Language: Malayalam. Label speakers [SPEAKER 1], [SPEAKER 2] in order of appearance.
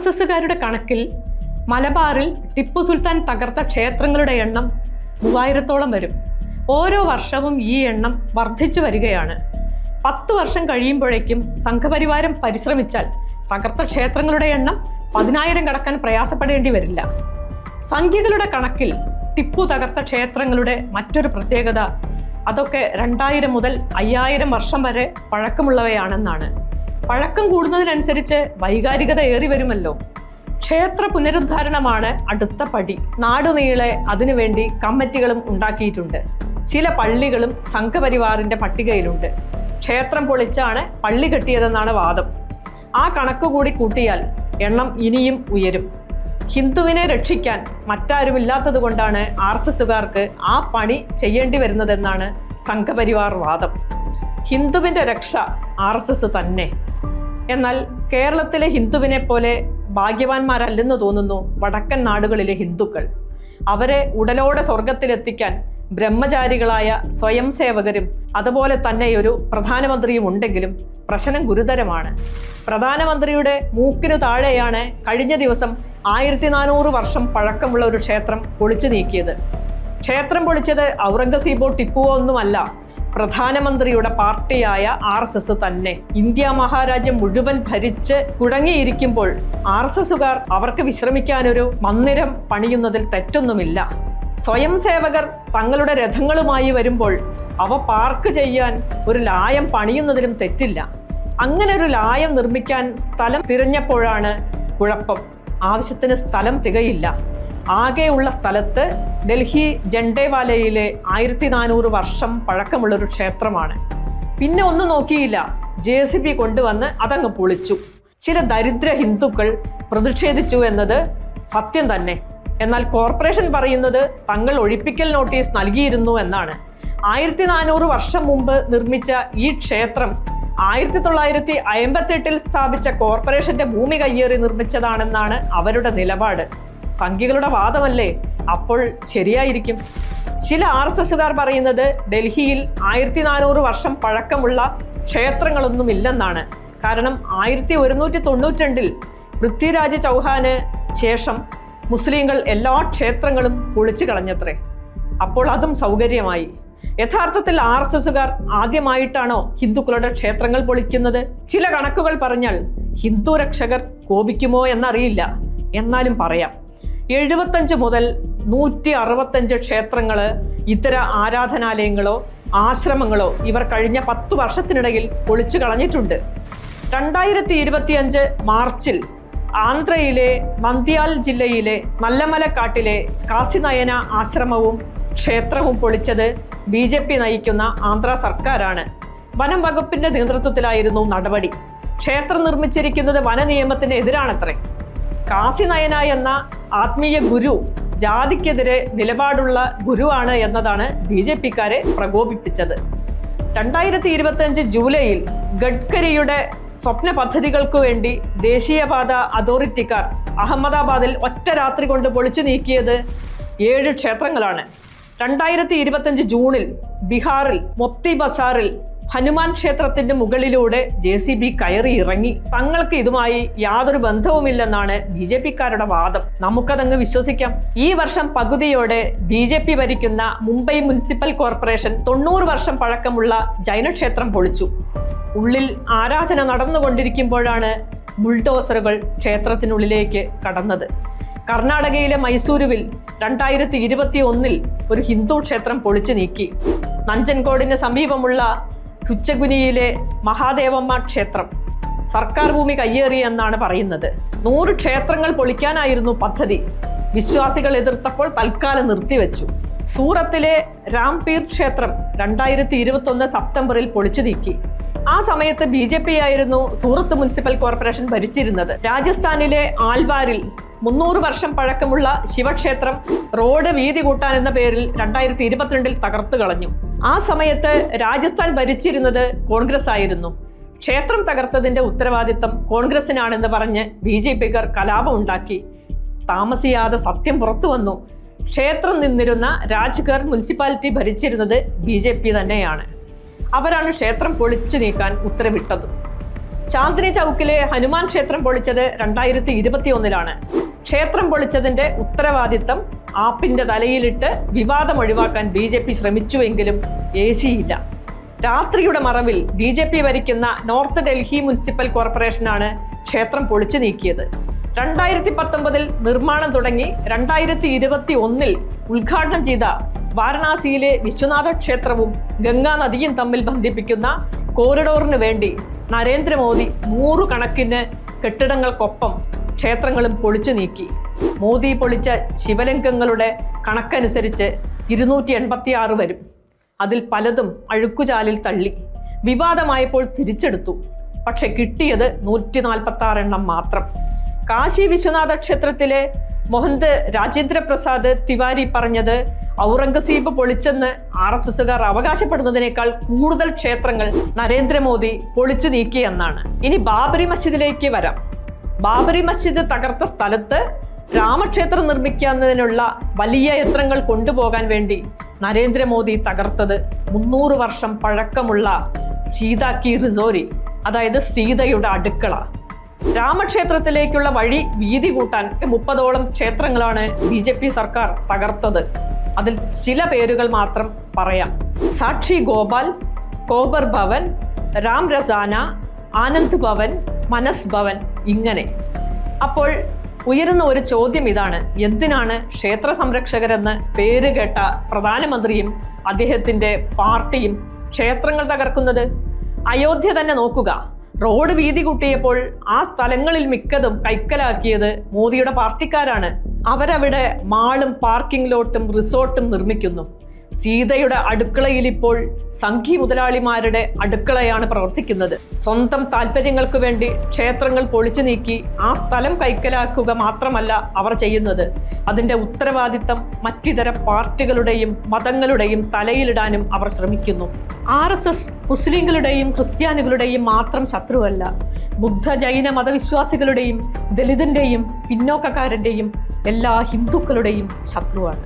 [SPEAKER 1] എസ് എസുകാരുടെ കണക്കിൽ മലബാറിൽ ടിപ്പു സുൽത്താൻ തകർത്ത ക്ഷേത്രങ്ങളുടെ എണ്ണം മൂവായിരത്തോളം വരും. ഓരോ വർഷവും ഈ എണ്ണം വർദ്ധിച്ചു വരികയാണ്. പത്ത് വർഷം കഴിയുമ്പോഴേക്കും സംഘപരിവാരം പരിശ്രമിച്ചാൽ തകർത്ത ക്ഷേത്രങ്ങളുടെ എണ്ണം പതിനായിരം കടക്കാൻ പ്രയാസപ്പെടേണ്ടി വരില്ല. സംഖ്യകളുടെ കണക്കിൽ ടിപ്പു തകർത്ത ക്ഷേത്രങ്ങളുടെ മറ്റൊരു പ്രത്യേകത അതൊക്കെ രണ്ടായിരം മുതൽ അയ്യായിരം വർഷം വരെ പഴക്കമുള്ളവയാണെന്നാണ്. പഴക്കം കൂടുന്നതിനനുസരിച്ച് വൈകാരികത ഏറി വരുമല്ലോ. ക്ഷേത്ര പുനരുദ്ധാരണമാണ് അടുത്ത പടി. നാടുനീളെ അതിനുവേണ്ടി കമ്മിറ്റികളും ഉണ്ടാക്കിയിട്ടുണ്ട്. ചില പള്ളികളും സംഘപരിവാറിന്റെ പട്ടികയിലുണ്ട്. ക്ഷേത്രം പൊളിച്ചാണ് പള്ളി കെട്ടിയതെന്നാണ് വാദം. ആ കണക്ക് കൂടി കൂട്ടിയാൽ എണ്ണം ഇനിയും ഉയരും. ഹിന്ദുവിനെ രക്ഷിക്കാൻ മറ്റാരുമില്ലാത്തത് കൊണ്ടാണ് ആർ എസ് എസുകാർക്ക് ആ പണി ചെയ്യേണ്ടി വരുന്നതെന്നാണ് സംഘപരിവാർ വാദം. ഹിന്ദുവിന്റെ രക്ഷ ആർ എസ് എസ് തന്നെ. എന്നാൽ കേരളത്തിലെ ഹിന്ദുവിനെ പോലെ ഭാഗ്യവാന്മാരല്ലെന്ന് തോന്നുന്നു വടക്കൻ നാടുകളിലെ ഹിന്ദുക്കൾ. അവരെ ഉടലോടെ സ്വർഗത്തിലെത്തിക്കാൻ ബ്രഹ്മചാരികളായ സ്വയം സേവകരും അതുപോലെ തന്നെ ഒരു പ്രധാനമന്ത്രിയും ഉണ്ടെങ്കിലും പ്രശ്നം ഗുരുതരമാണ്. പ്രധാനമന്ത്രിയുടെ മൂക്കിനു താഴെയാണ് കഴിഞ്ഞ ദിവസം ആയിരത്തി നാനൂറ് വർഷം പഴക്കമുള്ള ഒരു ക്ഷേത്രം പൊളിച്ചു നീക്കിയത്. ക്ഷേത്രം പൊളിച്ചത് ഔറംഗസീബോ ടിപ്പുവോ ഒന്നുമല്ല പ്രധാനമന്ത്രിയുടെ പാർട്ടിയായ ആർ എസ് എസ് തന്നെ. ഇന്ത്യ മഹാരാജ്യം മുഴുവൻ ഭരിച്ച് കുടങ്ങിയിരിക്കുമ്പോൾ ആർ എസ് എസുകാർ അവർക്ക് വിശ്രമിക്കാനൊരു മന്ദിരം പണിയുന്നതിൽ തെറ്റൊന്നുമില്ല. സ്വയം സേവകർ തങ്ങളുടെ രഥങ്ങളുമായി വരുമ്പോൾ അവ പാർക്ക് ചെയ്യാൻ ഒരു ലായം പണിയുന്നതിലും തെറ്റില്ല. അങ്ങനെ ഒരു ലായം നിർമ്മിക്കാൻ സ്ഥലം തിരഞ്ഞപ്പോഴാണ് കുഴപ്പം. ആവശ്യത്തിന് സ്ഥലം തികയില്ല. ആകെയുള്ള സ്ഥലത്ത് ഡൽഹി ജണ്ടേവാലയിലെ ആയിരത്തി നാനൂറ് വർഷം പഴക്കമുള്ളൊരു ക്ഷേത്രമാണ്. പിന്നെ ഒന്നും നോക്കിയില്ല. ജെ സി ബി കൊണ്ടുവന്ന് അതങ്ങ് പൊളിച്ചു. ചില ദരിദ്ര ഹിന്ദുക്കൾ പ്രതിഷേധിച്ചു എന്നത് സത്യം തന്നെ. എന്നാൽ കോർപ്പറേഷൻ പറയുന്നത് തങ്ങൾ ഒഴിപ്പിക്കൽ നോട്ടീസ് നൽകിയിരുന്നു എന്നാണ്. ആയിരത്തി നാനൂറ് വർഷം മുമ്പ് നിർമ്മിച്ച ഈ ക്ഷേത്രം ആയിരത്തി തൊള്ളായിരത്തി അയമ്പത്തെട്ടിൽ സ്ഥാപിച്ച കോർപ്പറേഷന്റെ ഭൂമി കയ്യേറി നിർമ്മിച്ചതാണെന്നാണ് അവരുടെ നിലപാട്. സംഖ്യകളുടെ വാദമല്ലേ? അപ്പോൾ ശരിയായിരിക്കും. ചില ആർ എസ് എസുകാർ പറയുന്നത് ഡൽഹിയിൽ ആയിരത്തി നാനൂറ് വർഷം പഴക്കമുള്ള ക്ഷേത്രങ്ങളൊന്നുമില്ലെന്നാണ്. കാരണം ആയിരത്തി ഒരുന്നൂറ്റി തൊണ്ണൂറ്റിരണ്ടിൽ പൃഥ്വിരാജ് ചൗഹാന് ശേഷം മുസ്ലിങ്ങൾ എല്ലാ ക്ഷേത്രങ്ങളും പൊളിച്ചു കളഞ്ഞത്രേ. അപ്പോൾ അതും സൗകര്യമായി. യഥാർത്ഥത്തിൽ ആർ എസ് എസുകാർ ആദ്യമായിട്ടാണോ ഹിന്ദുക്കളുടെ ക്ഷേത്രങ്ങൾ പൊളിക്കുന്നത്? ചില കണക്കുകൾ പറഞ്ഞാൽ ഹിന്ദു രക്ഷകർ കോപിക്കുമോ എന്നറിയില്ല. എന്നാലും പറയാം. എഴുപത്തഞ്ച് മുതൽ നൂറ്റി അറുപത്തഞ്ച് ക്ഷേത്രങ്ങൾ ഇത്തര ആരാധനാലയങ്ങളോ ആശ്രമങ്ങളോ ഇവർ കഴിഞ്ഞ പത്തു വർഷത്തിനിടയിൽ പൊളിച്ചു കളഞ്ഞിട്ടുണ്ട്. രണ്ടായിരത്തി ഇരുപത്തിയഞ്ച് മാർച്ചിൽ ആന്ധ്രയിലെ നന്ദ്യാൽ ജില്ലയിലെ നല്ലമലക്കാട്ടിലെ കാശിനയന ആശ്രമവും ക്ഷേത്രവും പൊളിച്ചത് ബി ജെ പി നയിക്കുന്ന ആന്ധ്ര സർക്കാരാണ്. വനം വകുപ്പിന്റെ നേതൃത്വത്തിലായിരുന്നു നടപടി. ക്ഷേത്രം നിർമ്മിച്ചിരിക്കുന്നത് വനനിയമത്തിന് എതിരാണത്രേ. കാശിനയന എന്ന ആത്മീയ ഗുരു ജാതിക്കെതിരെ നിലപാടുള്ള ഗുരുവാണ് എന്നതാണ് ബി ജെ പിക്കാരെ പ്രകോപിപ്പിച്ചത്. രണ്ടായിരത്തി ഇരുപത്തിയഞ്ച് ജൂലൈയിൽ ഗഡ്കരിയുടെ സ്വപ്ന പദ്ധതികൾക്കു വേണ്ടി ദേശീയപാത അതോറിറ്റിക്കാർ അഹമ്മദാബാദിൽ ഒറ്റ രാത്രി കൊണ്ട് പൊളിച്ചു നീക്കിയത് ഏഴ് ക്ഷേത്രങ്ങളാണ്. രണ്ടായിരത്തി ഇരുപത്തിയഞ്ച് ജൂണിൽ ബീഹാറിൽ മൊപ്തി ബസാറിൽ ഹനുമാൻ ക്ഷേത്രത്തിന്റെ മുകളിലൂടെ ജെ സി ബി കയറി ഇറങ്ങി. തങ്ങൾക്ക് ഇതുമായി യാതൊരു ബന്ധവുമില്ലെന്നാണ് ബി ജെ പിക്കാരുടെ വാദം. നമുക്കതങ്ങ് വിശ്വസിക്കാം. ഈ വർഷം പകുതിയോടെ ബി ജെ പി ഭരിക്കുന്ന മുംബൈ മുനിസിപ്പൽ കോർപ്പറേഷൻ തൊണ്ണൂറ് വർഷം പഴക്കമുള്ള ജൈനക്ഷേത്രം പൊളിച്ചു. ഉള്ളിൽ ആരാധന നടന്നുകൊണ്ടിരിക്കുമ്പോഴാണ് ബുൾഡോസറുകൾ ക്ഷേത്രത്തിനുള്ളിലേക്ക് കടന്നത്. കർണാടകയിലെ മൈസൂരുവിൽ രണ്ടായിരത്തി ഇരുപത്തി ഒന്നിൽ ഒരു ഹിന്ദു ക്ഷേത്രം പൊളിച്ചു നീക്കി. നഞ്ചൻകോടിന് സമീപമുള്ള തുച്ചഗുനിയിലെ മഹാദേവമ്മ ക്ഷേത്രം. സർക്കാർ ഭൂമി കയ്യേറി എന്നാണ് പറയുന്നത്. നൂറ് ക്ഷേത്രങ്ങൾ പൊളിക്കാനായിരുന്നു പദ്ധതി. വിശ്വാസികൾ എതിർത്തപ്പോൾ തൽക്കാലം നിർത്തിവെച്ചു. സൂറത്തിലെ രാംപീർ ക്ഷേത്രം രണ്ടായിരത്തി ഇരുപത്തൊന്ന് സെപ്റ്റംബറിൽ പൊളിച്ചു നീക്കി. ആ സമയത്ത് ബി ജെ പി ആയിരുന്നു സൂറത്ത് മുനിസിപ്പൽ കോർപ്പറേഷൻ ഭരിച്ചിരുന്നത്. രാജസ്ഥാനിലെ ആൽവാരിൽ മുന്നൂറ് വർഷം പഴക്കമുള്ള ശിവക്ഷേത്രം റോഡ് വീതി കൂട്ടാൻ എന്ന പേരിൽ രണ്ടായിരത്തി ഇരുപത്തിരണ്ടിൽ തകർത്തു കളഞ്ഞു ആ സമയത്ത് രാജസ്ഥാൻ ഭരിച്ചിരുന്നത് കോൺഗ്രസ് ആയിരുന്നു ക്ഷേത്രം തകർത്തതിന്റെ ഉത്തരവാദിത്തം കോൺഗ്രസിനാണെന്ന് പറഞ്ഞ് ബി ജെ പിക്കാർ കലാപം ഉണ്ടാക്കി. താമസിയാതെ സത്യം പുറത്തു വന്നു. ക്ഷേത്രം നിന്നിരുന്ന രാജ്ഗർ മുനിസിപ്പാലിറ്റി ഭരിച്ചിരുന്നത് ബി ജെ പി തന്നെയാണ്. അവരാണ് ക്ഷേത്രം പൊളിച്ചു നീക്കാൻ ഉത്തരവിട്ടത്. ചാന്ദിനി ചൗക്കിലെ ഹനുമാൻ ക്ഷേത്രം പൊളിച്ചത് രണ്ടായിരത്തി ഇരുപത്തി ഒന്നിലാണ് ക്ഷേത്രം പൊളിച്ചതിന്റെ ഉത്തരവാദിത്തം ആപ്പിന്റെ തലയിലിട്ട് വിവാദം ഒഴിവാക്കാൻ ബി ജെ പി ശ്രമിച്ചുവെങ്കിലും ഏശിയില്ല രാത്രിയുടെ മറവിൽ ബി ജെ പി ഭരിക്കുന്ന നോർത്ത് ഡൽഹി മുനിസിപ്പൽ കോർപ്പറേഷനാണ് ക്ഷേത്രം പൊളിച്ചു നീക്കിയത്. രണ്ടായിരത്തി പത്തൊമ്പതിൽ നിർമ്മാണം തുടങ്ങി രണ്ടായിരത്തി ഇരുപത്തി ഒന്നിൽ ഉദ്ഘാടനം ചെയ്ത വാരണാസിയിലെ വിശ്വനാഥ ക്ഷേത്രവും ഗംഗാ നദിയും തമ്മിൽ ബന്ധിപ്പിക്കുന്ന കോറിഡോറിന് വേണ്ടി നരേന്ദ്രമോദി നൂറുകണക്കിന് കെട്ടിടങ്ങൾക്കൊപ്പം ക്ഷേത്രങ്ങളും പൊളിച്ചു നീക്കി. മോദി പൊളിച്ച ശിവലിംഗങ്ങളുടെ കണക്കനുസരിച്ച് ഇരുന്നൂറ്റി എൺപത്തി ആറ് വരും. അതിൽ പലതും അഴുക്കുചാലിൽ തള്ളി. വിവാദമായപ്പോൾ തിരിച്ചെടുത്തു. പക്ഷെ കിട്ടിയത് നൂറ്റി നാൽപ്പത്തി ആറ് എണ്ണം മാത്രം. കാശി വിശ്വനാഥ ക്ഷേത്രത്തിലെ മൊഹന്ത് രാജേന്ദ്ര പ്രസാദ് തിവാരി പറഞ്ഞത് ഔറംഗസീബ് പൊളിച്ചെന്ന് ആർ എസ് എസുകാർ അവകാശപ്പെടുന്നതിനേക്കാൾ കൂടുതൽ ക്ഷേത്രങ്ങൾ നരേന്ദ്രമോദി പൊളിച്ചു നീക്കിയെന്നാണ് ഇനി ബാബരി മസ്ജിദിലേക്ക് വരാം. ബാബരി മസ്ജിദ് തകർത്ത സ്ഥലത്ത് രാമക്ഷേത്രം നിർമ്മിക്കുന്നതിനുള്ള വലിയ യന്ത്രങ്ങൾ കൊണ്ടുപോകാൻ വേണ്ടി നരേന്ദ്രമോദി തകർത്തത് മുന്നൂറ് വർഷം പഴക്കമുള്ള സീത കി റിസോരി അതായത് സീതയുടെ അടുക്കള. രാമക്ഷേത്രത്തിലേക്കുള്ള വഴി വീതി കൂട്ടാൻ മുപ്പതോളം ക്ഷേത്രങ്ങളാണ് ബി സർക്കാർ തകർത്തത്. അതിൽ ചില പേരുകൾ മാത്രം പറയാം. സാക്ഷി ഗോപാൽ കോബർ ഭവൻ രാം രസാന ആനന്ദ് ഭവൻ മനസ് ഭവൻ ഇങ്ങനെ. അപ്പോൾ ഉയരുന്ന ഒരു ചോദ്യം ഇതാണ്. എന്തിനാണ് ക്ഷേത്ര സംരക്ഷകരെന്ന് പേര് കേട്ട പ്രധാനമന്ത്രിയും അദ്ദേഹത്തിന്റെ പാർട്ടിയും ക്ഷേത്രങ്ങൾ തകർക്കുന്നത്? അയോധ്യ തന്നെ നോക്കുക. റോഡ് വീതി കൂട്ടിയപ്പോൾ ആ സ്ഥലങ്ങളിൽ മിക്കതും കൈക്കലാക്കിയത് മോദിയുടെ പാർട്ടിക്കാരാണ്. അവരവിടെ മാളും പാർക്കിംഗ് ലോട്ടും റിസോർട്ടും നിർമ്മിക്കുന്നു. സീതയുടെ അടുക്കളയിൽ ഇപ്പോൾ സംഘി മുതലാളിമാരുടെ അടുക്കളയാണ് പ്രവർത്തിക്കുന്നത്. സ്വന്തം താല്പര്യങ്ങൾക്ക് വേണ്ടി ക്ഷേത്രങ്ങൾ പൊളിച്ചു നീക്കി ആ സ്ഥലം കൈക്കലാക്കുക മാത്രമല്ല അവർ ചെയ്യുന്നത്. അതിന്റെ ഉത്തരവാദിത്തം മറ്റിതര പാർട്ടികളുടെയും മതങ്ങളുടെയും തലയിലിടാനും അവർ ശ്രമിക്കുന്നു. ആർ എസ് എസ് മുസ്ലിങ്ങളുടെയും ക്രിസ്ത്യാനികളുടെയും മാത്രം ശത്രുവല്ല. ബുദ്ധ ജൈന മതവിശ്വാസികളുടെയും ദലിതന്റെയും പിന്നോക്കക്കാരന്റെയും എല്ലാ ഹിന്ദുക്കളുടെയും ശത്രുവാണ്.